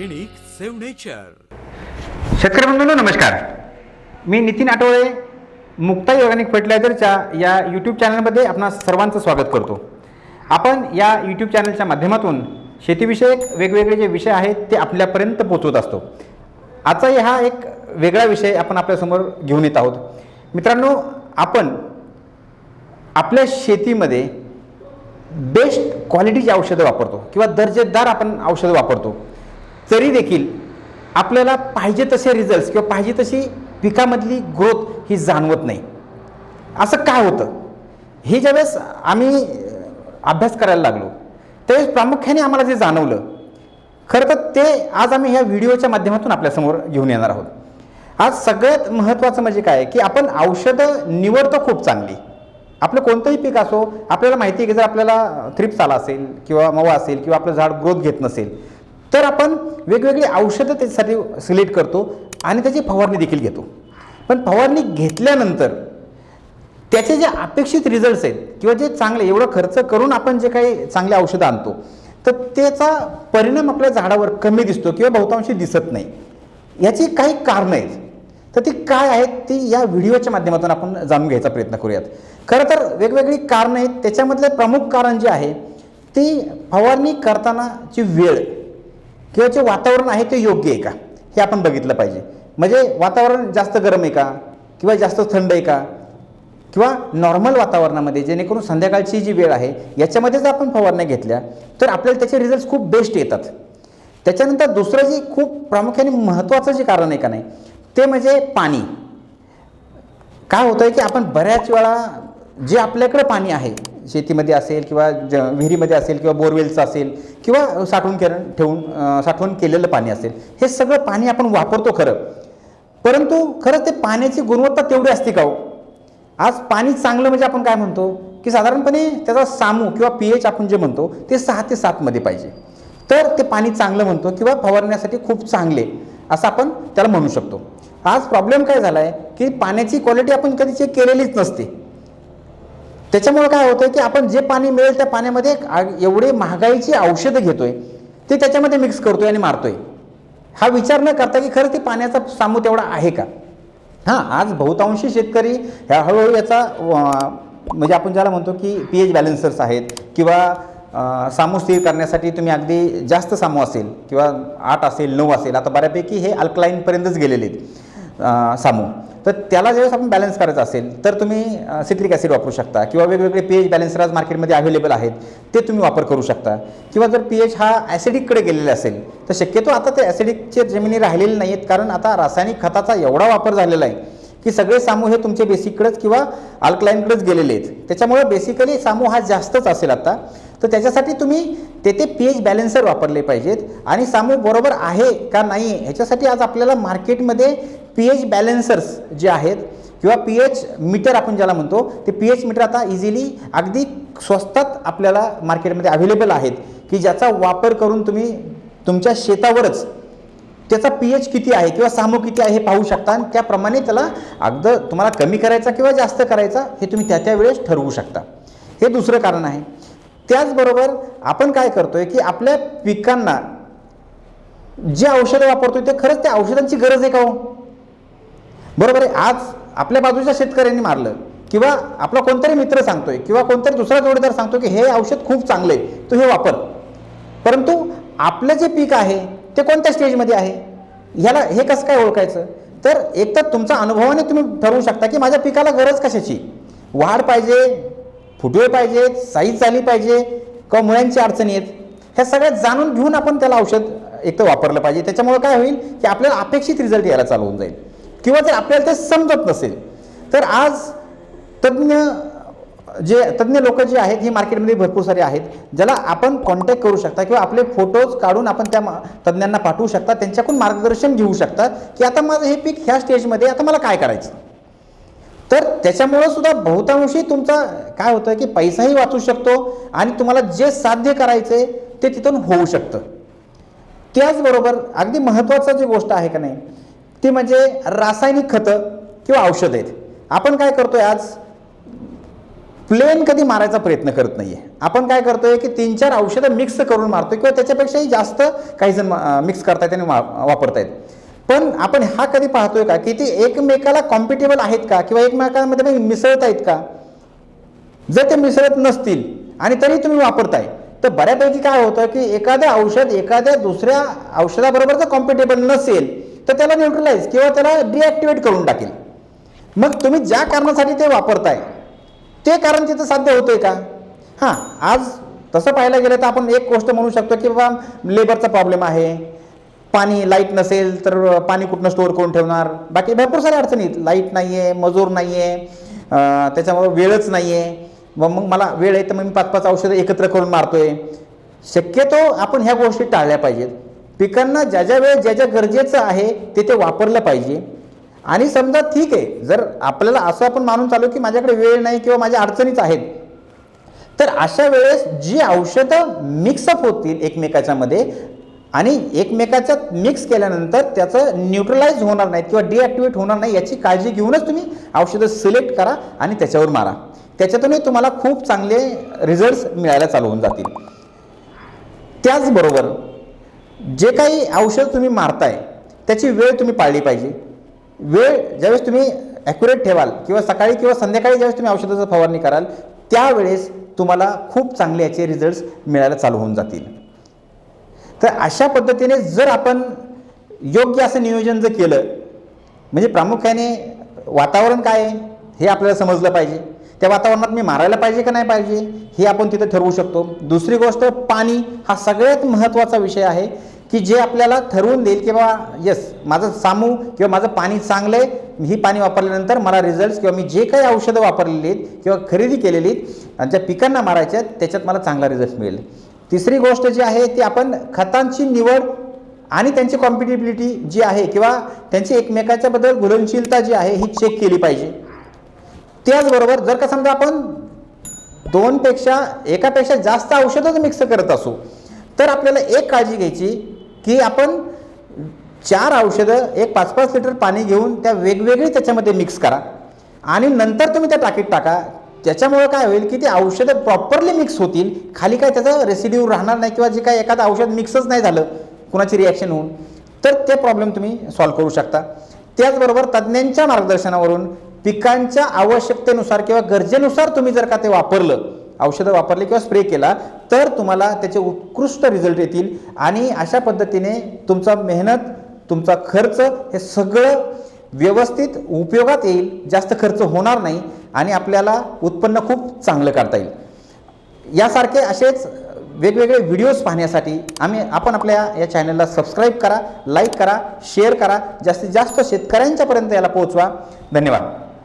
Organic save nature शेतकरी बंधूंनो नमस्कार. मी नितीन आठवळे मुक्ताई ऑर्गॅनिक फर्टिलायझरच्या या यूट्यूब चॅनलमध्ये आपणा सर्वांचं स्वागत करतो. आपण या यूट्यूब चॅनलच्या माध्यमातून शेतीविषयक वेगवेगळे जे विषय आहेत ते आपल्यापर्यंत पोचवत असतो. आजचाही हा एक वेगळा विषय आपण आपल्यासमोर घेऊन येत आहोत. मित्रांनो आपण आपल्या शेतीमध्ये बेस्ट क्वालिटीची औषधं वापरतो किंवा दर्जेदार आपण औषधं वापरतो तरी देखील आपल्याला पाहिजे तसे रिझल्ट्स किंवा पाहिजे तशी पिकामधली ग्रोथ ही जाणवत नाही. असं काय होतं? हे ज्यावेळेस आम्ही अभ्यास करायला लागलो त्यावेळेस प्रामुख्याने आम्हाला जे जाणवलं खरं तर ते आज आम्ही ह्या व्हिडिओच्या माध्यमातून आपल्यासमोर घेऊन येणार आहोत. आज सगळ्यात महत्त्वाचं म्हणजे काय की आपण औषधं निवडतो खूप चांगली. आपलं कोणतंही पीक असो आपल्याला माहिती आहे की जर आपल्याला थ्रिप्स आला असेल किंवा मवा असेल किंवा आपलं झाड ग्रोथ घेत नसेल तर आपण वेगवेगळी औषधं त्याच्यासाठी सिलेक्ट करतो आणि त्याची फवारणी देखील घेतो. पण फवारणी घेतल्यानंतर त्याचे जे अपेक्षित रिझल्ट्स आहेत किंवा जे चांगले एवढं खर्च करून आपण जे काही चांगले औषधं आणतो तर त्याचा परिणाम आपल्या झाडावर कमी दिसतो किंवा बहुतांशी दिसत नाही. याची काही कारणं आहेत. तर ती काय आहेत ती या व्हिडिओच्या माध्यमातून आपण जाणून घ्यायचा प्रयत्न करूयात. खरं तर वेगवेगळी कारणं आहेत. त्याच्यामधलं प्रमुख कारण जे आहे ती फवारणी करतानाची वेळ किंवा जे वातावरण आहे ते योग्य आहे का? हे आपण बघितलं पाहिजे. म्हणजे वातावरण जास्त गरम आहे का? किंवा जास्त थंड आहे का? किंवा नॉर्मल वातावरणामध्ये जेणेकरून संध्याकाळची जी वेळ आहे याच्यामध्ये जर आपण फवारण्या घेतल्या तर आपल्याला त्याचे रिझल्ट खूप बेस्ट येतात. त्याच्यानंतर दुसरं जे खूप प्रामुख्याने महत्त्वाचं जे कारण आहे का नाही ते म्हणजे पाणी. काय होतं आहे की आपण बऱ्याच वेळा जे आपल्याकडं पाणी आहे शेतीमध्ये असेल किंवा ज विहिरीमध्ये असेल किंवा बोरवेलचं असेल किंवा साठवून के ठेवून साठवून केलेलं पाणी असेल हे सगळं पाणी आपण वापरतो खरं. परंतु खरं ते पाण्याची गुणवत्ता तेवढी असते का हो? आज पाणी चांगलं म्हणजे आपण काय म्हणतो? की साधारणपणे त्याचा सामू किंवा पी एच आपण जे म्हणतो ते सहा ते सातमध्ये पाहिजे. तर ते पाणी चांगलं म्हणतो किंवा फवारण्यासाठी खूप चांगले असं आपण त्याला म्हणू शकतो. आज प्रॉब्लेम काय झाला आहे की पाण्याची क्वालिटी आपण कधी चेक केलेलीच नसते. त्याच्यामुळं काय होतं की आपण जे पाणी मिळेल त्या पाण्यामध्ये एवढे महागाईची औषधं घेतोय ते त्याच्यामध्ये मिक्स करतोय आणि मारतोय. हा विचार न करता की खरं ते पाण्याचा सामू तेवढा आहे का? हां आज बहुतांशी शेतकरी ह्या हळूहळू याचा म्हणजे आपण ज्याला म्हणतो की पी एच बॅलेन्सर्स आहेत किंवा सामू स्थिर करण्यासाठी तुम्ही अगदी जास्त सामू असेल किंवा आठ असेल नऊ असेल आता बऱ्यापैकी हे अल्कलाईनपर्यंतच गेलेले आहेत सामू. तर त्याला ज्यावेळेस आपण बॅलन्स करायचं असेल तर तुम्ही सिट्रिक ॲसिड वापरू शकता किंवा वेगवेगळे पी एच बॅलन्सर आज मार्केटमध्ये अवेलेबल आहेत ते तुम्ही वापर करू शकता. किंवा जर पी एच हा ॲसिडिककडे गेलेला असेल तर शक्यतो आता ते ॲसिडिकचे जमिनी राहिलेले नाही आहेत कारण आता रासायनिक खताचा एवढा वापर झालेला आहे की सगळे सामू हे तुमचे बेसिककडेच किंवा अल्कलाईनकडेच गेलेले आहेत. त्याच्यामुळे बेसिकली सामू हा जास्तच असेल आता. तर त्याच्यासाठी तुम्ही तेथे पी एच बॅलेन्सर वापरले पाहिजेत. आणि सामू बरोबर आहे का नाही ह्याच्यासाठी आज आपल्याला मार्केटमध्ये पी एच बॅलेन्सर्स जे आहेत किंवा पी एच मीटर आपण ज्याला म्हणतो ते पी एच मीटर आता इझिली अगदी स्वस्तात आपल्याला मार्केटमध्ये अवेलेबल आहेत. की ज्याचा वापर करून तुम्ही तुमच्या शेतावरच त्याचा पी एच किती आहे किंवा सामू किती आहे हे पाहू शकता. आणि त्याप्रमाणे त्याला अगदी तुम्हाला कमी करायचा किंवा जास्त करायचा हे तुम्ही त्या त्या वेळेस ठरवू शकता. हे दुसरं कारण आहे. त्याचबरोबर आपण काय करतो आहे की आपल्या पिकांना जे औषधं वापरतोय ते खरंच त्या औषधांची गरज आहे का हो? बरोबर आहे? आज आपल्या बाजूच्या शेतकऱ्यांनी मारलं. किंवा आपला कोणतरी मित्र सांगतोय किंवा कोणतरी दुसरा जोडीदार सांगतो की हे औषध खूप चांगलं आहे तू हे वापर. परंतु आपलं जे पीक आहे ते कोणत्या स्टेजमध्ये आहे? ह्याला हे कसं काय ओळखायचं? तर एक तर तुमच्या अनुभवाने तुम्ही ठरवू शकता की माझ्या पिकाला गरज कशाची? वाढ पाहिजे फुटवे पाहिजेत साईज झाली पाहिजे किंवा मुळ्यांची अडचणी आहेत. ह्या सगळ्यात जाणून घेऊन आपण त्याला औषध एक तर वापरलं पाहिजे. त्याच्यामुळे काय होईल की आपल्याला अपेक्षित रिझल्ट यायला चालवून जाईल. किंवा जर आपल्याला ते समजत नसेल. तर आज तज्ज्ञ जे तज्ज्ञ लोक जे आहेत हे मार्केटमध्ये भरपूर सारे आहेत ज्याला आपण कॉन्टॅक्ट करू शकता किंवा आपले फोटोज काढून आपण त्या तज्ज्ञांना पाठवू शकता त्यांच्याकडून मार्गदर्शन घेऊ शकता की आता माझं हे पीक ह्या स्टेजमध्ये आता मला काय करायचं? तर त्याच्यामुळं सुद्धा बहुतांशी तुमचा काय होतं की पैसाही वाचू शकतो आणि तुम्हाला जे साध्य करायचे ते तिथून होऊ शकतं. त्याचबरोबर अगदी महत्त्वाचं जी गोष्ट आहे का नाही ती म्हणजे रासायनिक खतं किंवा औषध आहेत. आपण काय करतोय आज? प्लेन कधी मारायचा प्रयत्न करत नाही आहे आपण काय करतोय की तीन चार औषधं मिक्स करून मारतो किंवा त्याच्यापेक्षाही जास्त काही जण मिक्स करतायत आणि वा वापरतायत. पण आपण हा कधी पाहतोय का की ते एकमेकाला कॉम्पिटेबल आहेत का किंवा एकमेकांमध्ये मिसळत आहेत का? जर ते मिसळत नसतील आणि तरी तुम्ही वापरताय तर बऱ्यापैकी काय होतं की एखादं औषध एखाद्या दुसऱ्या औषधाबरोबर जर कॉम्पिटेबल नसेल तर त्याला न्यूट्रलाइज किंवा त्याला डिॲक्टिवेट करून टाकेल. मग तुम्ही ज्या कारणासाठी ते वापरताय ते कारण तिथं साध्य होतंय का? हां आज तसं पाहायला गेलं तर आपण एक गोष्ट म्हणू शकतो की बाबा लेबरचा प्रॉब्लेम आहे. पाणी लाइट नसेल तर पाणी कुठनं स्टोअर करून ठेवणार? बाकी भरपूर साऱ्या अडचणी आहेत. लाइट नाही आहे मजूर नाही आहे त्याच्यामुळे वेळच नाही आहे मग मग मला वेळ आहे तर मग मी पाच पाच औषधं एकत्र करून मारतोय. शक्यतो आपण ह्या गोष्टी टाळल्या पाहिजेत. पिकांना ज्या ज्या वेळेस ज्या ज्या गरजेचं आहे ते ते वापरलं पाहिजे. आणि समजा ठीक आहे जर आपल्याला असं आपण मानून चालू की माझ्याकडे वेळ नाही किंवा माझ्या अडचणीच आहेत तर अशा वेळेस जी औषधं मिक्सअप होतील एकमेकाच्यामध्ये आणि एकमेकाच्यात मिक्स केल्यानंतर त्याचं न्यूट्रलाइज होणार नाही किंवा डिॲक्टिवेट होणार नाही याची काळजी घेऊनच तुम्ही औषधं सिलेक्ट करा आणि त्याच्यावर मारा. त्याच्यातूनही तुम्हाला खूप चांगले रिझल्ट्स मिळायला चालू होऊन जातील. त्याचबरोबर जे काही औषध तुम्ही मारताय त्याची वेळ तुम्ही पाळली पाहिजे. वेळ ज्यावेळेस तुम्ही ॲक्युरेट ठेवाल किंवा सकाळी किंवा संध्याकाळी ज्यावेळेस तुम्ही औषधाचं फवारणी कराल त्यावेळेस तुम्हाला खूप चांगले याचे रिझल्ट्स मिळायला चालू होऊन जातील. तर अशा पद्धतीने जर आपण योग्य असं नियोजन जर केलं म्हणजे प्रामुख्याने वातावरण काय आहे हे आपल्याला समजलं पाहिजे. त्या वातावरणात मी मारायला पाहिजे का नाही पाहिजे हे आपण तिथं ठरवू शकतो. दुसरी गोष्ट पाणी हा सगळ्यात महत्त्वाचा विषय आहे. की जे आपल्याला ठरवून देईल की बाबा येस माझं सामू किंवा माझं पाणी चांगलं आहे ही पाणी वापरल्यानंतर मला रिझल्ट किंवा मी जे काही औषधं वापरलेली आहेत किंवा खरेदी केलेली आहेत आणि ज्या पिकांना मारायच्या आहेत त्याच्यात मला चांगला रिझल्ट मिळेल. तिसरी गोष्ट जी आहे ती आपण खतांची निवड आणि त्यांची कॉम्पिटेबिलिटी जी आहे किंवा त्यांची एकमेकाच्याबद्दल घुलनशीलता जी आहे ही चेक केली पाहिजे. त्याचबरोबर जर का समजा आपण दोनपेक्षा एकापेक्षा जास्त औषधं मिक्स करत असू तर आपल्याला एक काळजी घ्यायची की आपण चार औषधं एक पाच पाच लिटर पाणी घेऊन त्या वेगवेगळी त्याच्यामध्ये मिक्स करा. आणि नंतर तुम्ही त्या टाकीत टाका. त्याच्यामुळं काय होईल की ती औषधं प्रॉपरली मिक्स होतील. खाली काय त्याचा रेसिड्यू राहणार नाही किंवा जे काय एखादं औषध मिक्सच नाही झालं कुणाची रिॲक्शन होऊन तर ते प्रॉब्लेम तुम्ही सॉल्व्ह करू शकता. त्याचबरोबर तज्ज्ञांच्या मार्गदर्शनावरून पिकांच्या आवश्यकतेनुसार किंवा गरजेनुसार तुम्ही जर का ते वापरलं औषधं वापरली किंवा स्प्रे केला तर तुम्हाला त्याचे उत्कृष्ट रिझल्ट येतील. आणि अशा पद्धतीने तुमचा मेहनत तुमचा खर्च हे सगळं व्यवस्थित उपयोगात येईल. जास्त खर्च होणार नाही आणि आपल्याला उत्पन्न खूप चांगलं काढता येईल. यासारखे असेच वेगवेगळे व्हिडिओज पाहण्यासाठी आम्ही आपण आपल्या या चॅनलला सबस्क्राईब करा लाईक करा शेअर करा. जास्तीत जास्त शेतकऱ्यांच्यापर्यंत याला पोहोचवा. धन्यवाद.